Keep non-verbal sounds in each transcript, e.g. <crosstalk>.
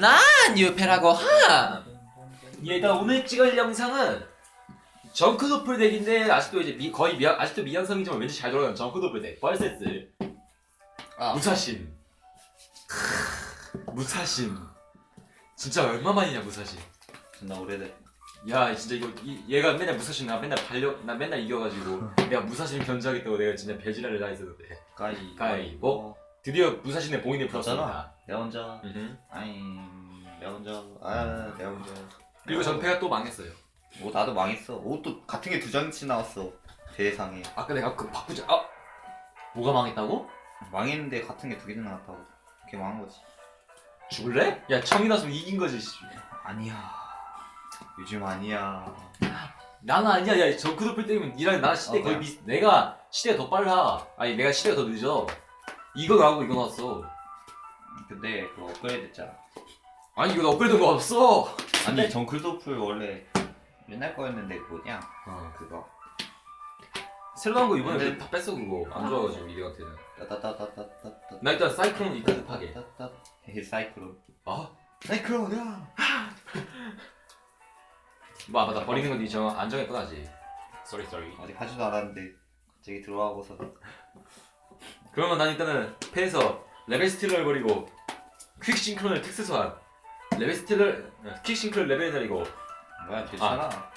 난 유패라고 함. 예, 일단 오늘 찍을 영상은 정크 도플 덱인데 아직도 이제 미, 거의 미, 아직도 미완성이지만 왠지 잘 돌아가는 정크 도플 덱. 벌세스. 아. 무사신. 크으, 무사신. 진짜 얼마만이냐 무사신. 존나 오래돼. 야 진짜 이거 이- 얘가 맨날 무사신 나 맨날 발려 나 맨날 이겨가지고 내가 무사신 견제하겠다고 내가 진짜 배지랄을 다 했었는데 가이. 가위, 뭐? 드디어 무사신의 봉인을 풀었습니다. 내가 먼저. 음흠. 아이. 내가 먼저. 아, 내가 먼저. 그리고 전패가 또 망했어요. 오 나도 망했어. 옷도 같은 게 두 장치 나왔어. 세상에. 아까 내가 그 바꾸자. 아 뭐가 망했다고? 망했는데 같은 게 두 개 나왔다고. 그게 망한 거지. 죽을래? 야 청이 나서면 이긴 거지. 씨. 아니야. 요즘 아니야. 나는 아니야. 야 정크도플 때문에 니랑 나 시대 어, 거의 그래? 비 내가 시대 가 더 빨라. 아니 내가 시대 가 더 늦어. 이거 나오고 이거 나왔어. 근데 그거 업그레이드 했잖아. 아니 이거 업그레이드가 없어. 아니 정글도플 원래 옛날 거였는데 뭐냐? 어. 그거. 새로 나온 거 이번에 근데- 다 뺐어 그거. 안 좋아가지고 이래한테는. 따따따따따따. 나 일단 사이클론 이카드 파괴. 따따. 헤 사이클론. 아? 사이클론이야. 뭐 맞다 버리는 건 이정 안정했구나 아직. 쏘리 쏘리. 아직 하지도 않았는데 갑자기 들어가고서 그러면 난 일단은 패에서 레벨 스틸러를 버리고 퀵 싱크론을 특수 소환. 레벨 스틸러 퀵 싱크론 레벨 달리고 뭐야 괜찮아.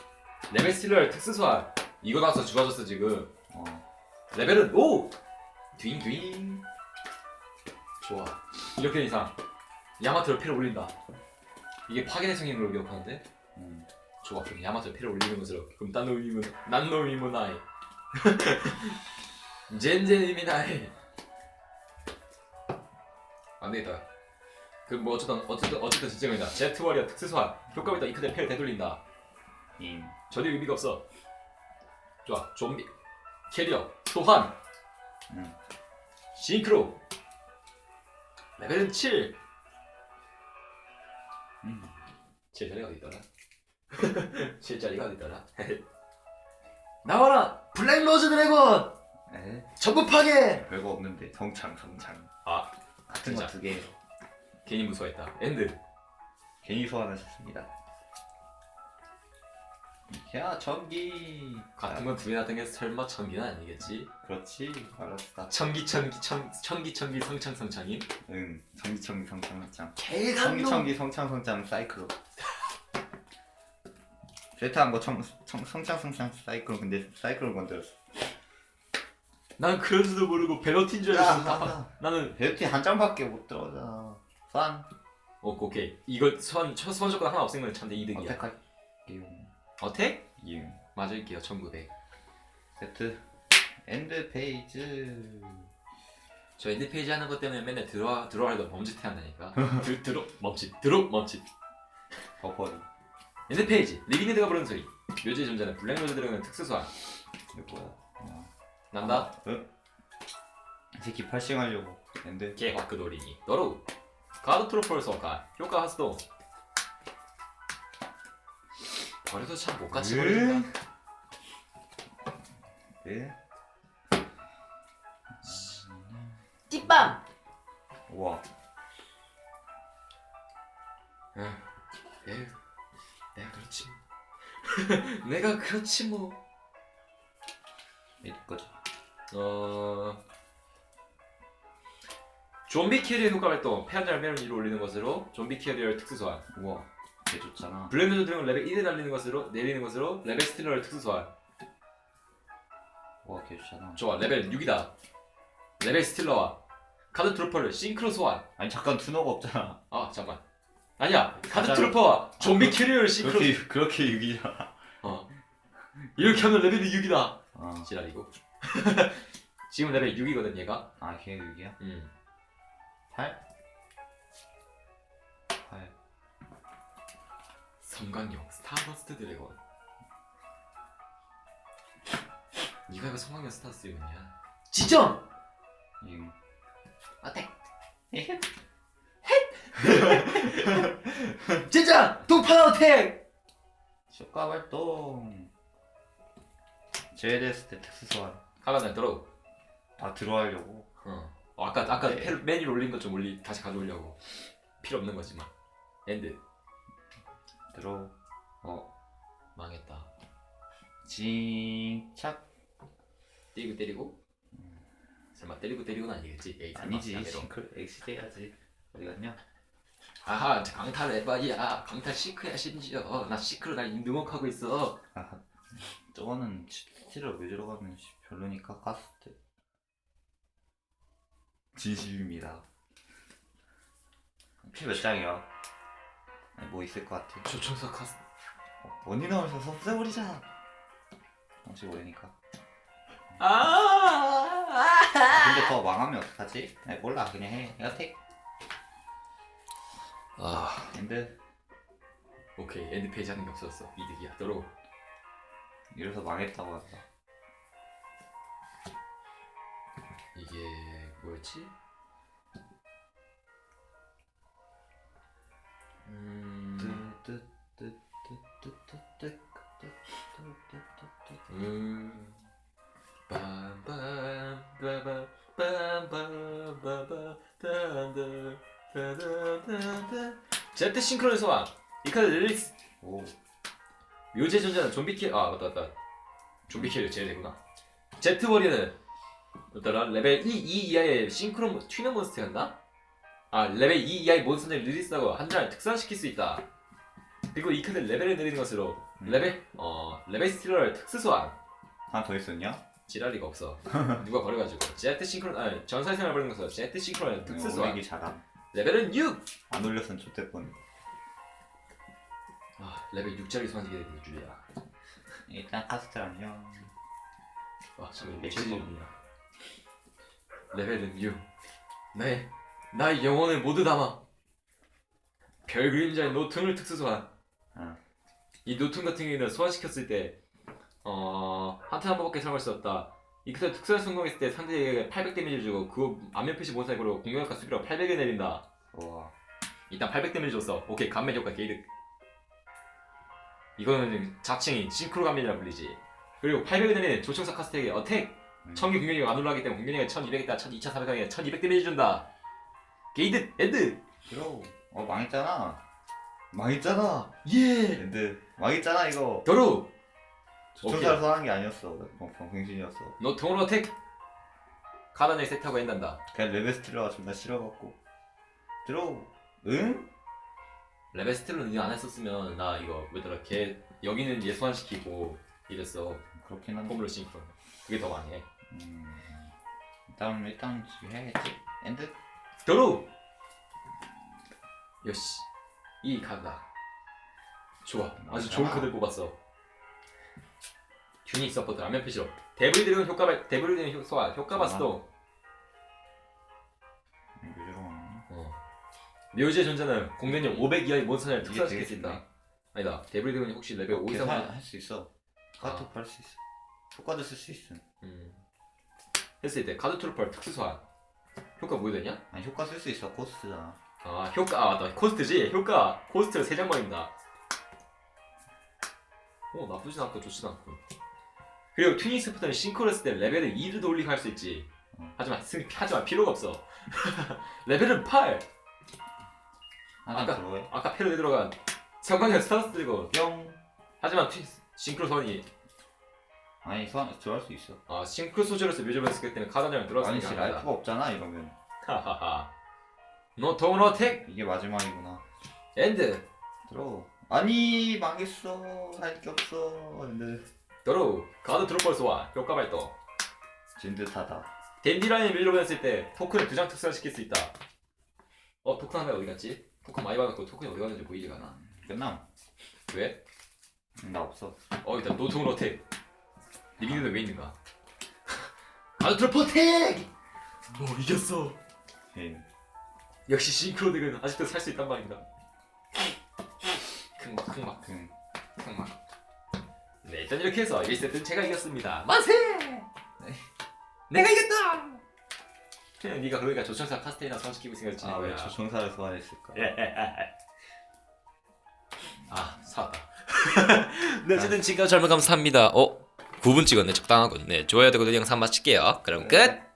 레벨 스틸러를 특수 소환. 이거 나와서 죽어졌어 지금. 어. 레벨은 오! dwi잉 dwi잉. 좋아. 이렇게 된 이상 야마토를 패를 올린다. 이게 파괴의 성향으로 기억하는데? 음. 좋아 그럼 야마토 패를 올리는 것으로 그럼 딴 놈이면 난 놈이면 나이 <laughs> 젠젠이미 나이 안 되겠다 그럼 뭐 어쨌든 어쨌든 어쨌든 진짜입니다 제트 워리어 특수 소환 효과에 따라 이 카드의 패를 되돌린다 임. 전혀 의미가 없어 좋아 좀비 캐리어 소환 음. 싱크로 레벨은 7 음. 7자리가 어디 있더라? 7자리가 <laughs> 어디 있더라? 나와라! 블랙 로즈 드래곤! 에? 전부 파괴! 별거 없는데 성창 성창. 아 같은 진짜. 거두 개. 괜히 무서워했다 엔드 괜히 소환하셨습니다. 야 전기. 같은 건 두개 나던 게 설마 천기는 아니겠지? 그렇지. 알았다. 천기 천기 천, 천기 천기 성창 성창인? 응. 전기 청기 성창 성창. 개감동! 청기 청기 성창 성창 사이클론. 세트한 <laughs> 거 청, 청, 성창 성창 사이클론 근데 사이클론 건드렸어. 난 그런지도 모르고 베로틴 줄 알았어. 나는 베르티 한 장밖에 못 들어가 소환. 오, 오케이 이거 소환 첫 소환 조건 하나 없애면 천대 이득이야 어택할게요. 어택? 예. 맞을게요 1900 세트. 엔드 페이지. 저 엔드 페이지 하는 것 때문에 맨날 들어와 들어와도 멈칫해 한다니까 <laughs> 들, 들어 멈칫 들어 멈칫 버퍼리. 엔드 페이지 리비니드가 부르는 소리 묘지의 존재는 블랙로즈 들어가는 특수 소환 이거 뭐야? 어. 난다 응? 이 새끼 팔싱하려고. 엔드. 개 화크돌이니 너로 가드 트로폴 소환 효과発動 버려도 참 못 같이 버린다 네. 찐빵 우와. 에휴 <laughs> 내가 그렇지 뭐. 내가 그렇지 뭐 이거지. 어... 좀비 캐리어 효과 발동 패한자를 매를 위로 올리는 것으로 좀비 캐리어를 특수 소환 우와. 개 좋잖아. 블랙로즈 드래곤 레벨 1에 달리는 것으로 내리는 것으로 레벨 스틸러를 특수 소환 우와 개 좋잖아. 좋아 레벨 6이다 레벨 스틸러와 카드 트루퍼를 싱크로 소환 아니 잠깐 투너가 없잖아. 아 잠깐 아니야 카드 맞아요. 트루퍼와 좀비 캐리어를 싱크로 그렇게 그렇게 유기잖아. 어 이렇게 하면 레벨이 6이다 어. 지랄이고 <laughs> 지금 레벨 6이거든 얘가 아걔 유기야? 음. 8? 8. 성광용 스타버스트 드래곤 니가 이거 성광용 스타스 이거냐 지정! 잉. 어택 진짜! 동파 어택! 효과 발동. 제데스 때 특수 소환. 가만히 들어 다 들어가려고. 어. 어, 아까 아까 네. 페- 메뉴 올린 것 좀 올리 다시 가져오려고 필요 없는 거지만 엔드 들어. 어. 망했다 징착. 때리고 때리고 설마 때리고 때리고는 아니겠지 에이 설마 아니지. 싱클 엑시드 해야지. 어디 갔냐? 아하 저 강탈 에바야 강탈 시크야 심지어 나 시크로 날 능혹하고 있어 아, 저거는 치를 왜 들어가면 씨, 별로니까 가스트. 진심입니다. 피 몇 장이야? 아니, 뭐 있을 것 같아. 조청사 카스 어, 원이 나오셔서 없애버리자. 혹시 모르니까. 아 아, 근데 더 망하면 어떡하지? 아니, 몰라 그냥 해. 내가 택. 아 엔드. 오케이 엔드 페이지 하는 게 없었어 이득이야 너로 이래서 망했다고 한다. 뭐였지? 제트 싱크로의 소환 이카드 릴리스 오 묘제 전자는 좀비 킬 아 맞다 맞다 좀비 킬을 제외 되구나 제트 워리는 어떠라 레벨 2, 2 이하의 싱크로 모- 튀는 몬스터였나? 아 레벨 2 이하의 몬스터를 릴리스하고 한 장을 특산시킬 수 있다 그리고 이 카드 레벨을 내리는 것으로 음. 레벨 어 레벨 스틸러를 특수 소환 하나 더 있었냐? 지랄리가 없어 <laughs> 누가 버려가지고 제트 싱크로 아니 전사생활 버리는 것으로 제트 싱크로는 특수 소환 오메기 잘함. 레벨은 6! 안 올렸으면 좋대 뻔. 아 레벨 6짜리 소환하게 되는 줄이야 일단 카스트 안녕. 아 잠깐 미칠 며칠이야 레벨은 6 나의 나의 영혼을 모두 담아 별 그림자의 노퉁을 특수 소환. 어. 이 노퉁 같은 경우에는 소환시켰을 때 어... 한턴 한 번밖에 사용할 수 없다. 이 카드 특수를 성공했을 때 상대에게 800 데미지를 주고 그 안면 표시 몬스터로 공격력과 수비력 800을 내린다. 와. 일단 800 데미지 줬어. 오케이. 감면 효과 게이득. 이거는 자칭이 싱크로 감면이라 불리지. 그리고 800을 내리는 조청사 카스트에게 어택 음. 청기 공격력 안 올라가기 때문에 공격력이 1200 있다 2400강에 1200 데미지 준다 게이드 엔드 들어. 어 망했잖아. 망했잖아. 예 엔드. 망했잖아 이거. 도루 조청사를 선한 게 아니었어. 어, 병신이었어. 너 통으로 어택 카단을 세트하고 엔단다 그냥 레벨 스틸러가 존나 싫어갖고. 들어. 응? 레벨 스틸은 이거 안 했었으면 나 이거 왜더라 걔 여기는 얘 소환시키고 이랬어 그렇긴 한데. 폼으로 싱크로 그게 더 많이 해 음. 일단 일단 지금 해야겠지. 엔드. 도루 역시 이 카드다 좋아 아주 좋은 아. 카드 뽑았어 튜닉 서포트 라면 표시로 데블 드래곤 효과 발 데블 드래곤 효- 소환 효과 봤어 음? 어. 묘지의 존재는 공격력 500 이하의 몬스터를 이게 특수화시킬 수 되게 있다 아니다 데블 드래곤이 혹시 레벨 5 이상 할수 있어. 카톡 아. 할수 있어. 효과도 쓸 수 있음. 음. 했을 때 카드 트루퍼를 특수 소환 효과 뭐 되냐? 아니 효과 쓸 수 있어. 코스트잖아. 아 효과 아 맞다 코스트지 효과 코스트 3장 버린다 오 나쁘진 않고 좋진 않고 그리고 튜닝 스포트는 싱크로 했을 때 레벨을 2를 올리고 할 수 있지 어. 하지만 승 하지만 필요가 없어 <laughs> 레벨은 8 하나 아까-. 아까 패러에 들어간 성광형 스타스 들고 뿅. 하지만 튜, 싱크로 소환이 아니 소환 들어갈 수 있어. 아 싱크로 소재로서 묘지를 했을 때는 카단장을 아니 들어왔으니까 씨 라이프가 없잖아 이러면. 하하하 노 도너 택 이게 마지막이구나. 엔드 들어. 아니 망했어. 할 게 없어. 근데 도로 카드 트루퍼 소환 효과 발동 진 듯하다. 댄디라인을 밀려 보냈을 때 토큰을 두 장 특수화시킬 수 있다. 어 토큰 하나 어디 갔지? 토큰 많이 받았고 토큰이 어디 갔는지 보이지가 않아. 끝남. 왜? 응, 나 없어. 어 일단 노통으로 어택. 리빙드는 왜 있는가? 가드 트로퍼 택! 오 이겼어. 예. 역시 싱크로덱은 아직도 살 수 있단 말인가? 큰 막 큰막 그 큰막. 네 일단 이렇게 해서 1세트는 제가 이겼습니다. 만세! 네. 내가 이겼다! 그냥 네가 그러니까 조청사 카스테이나 소환시키고 있으니까 지는 아왜 거야. 조총사를 소환했을까? 아 사왔다. <laughs> 네 어쨌든 지금까지 정말 감사합니다. 어 9분 찍었네 적당하군. 네 좋아요 되고 영상 마칠게요. 그럼 끝.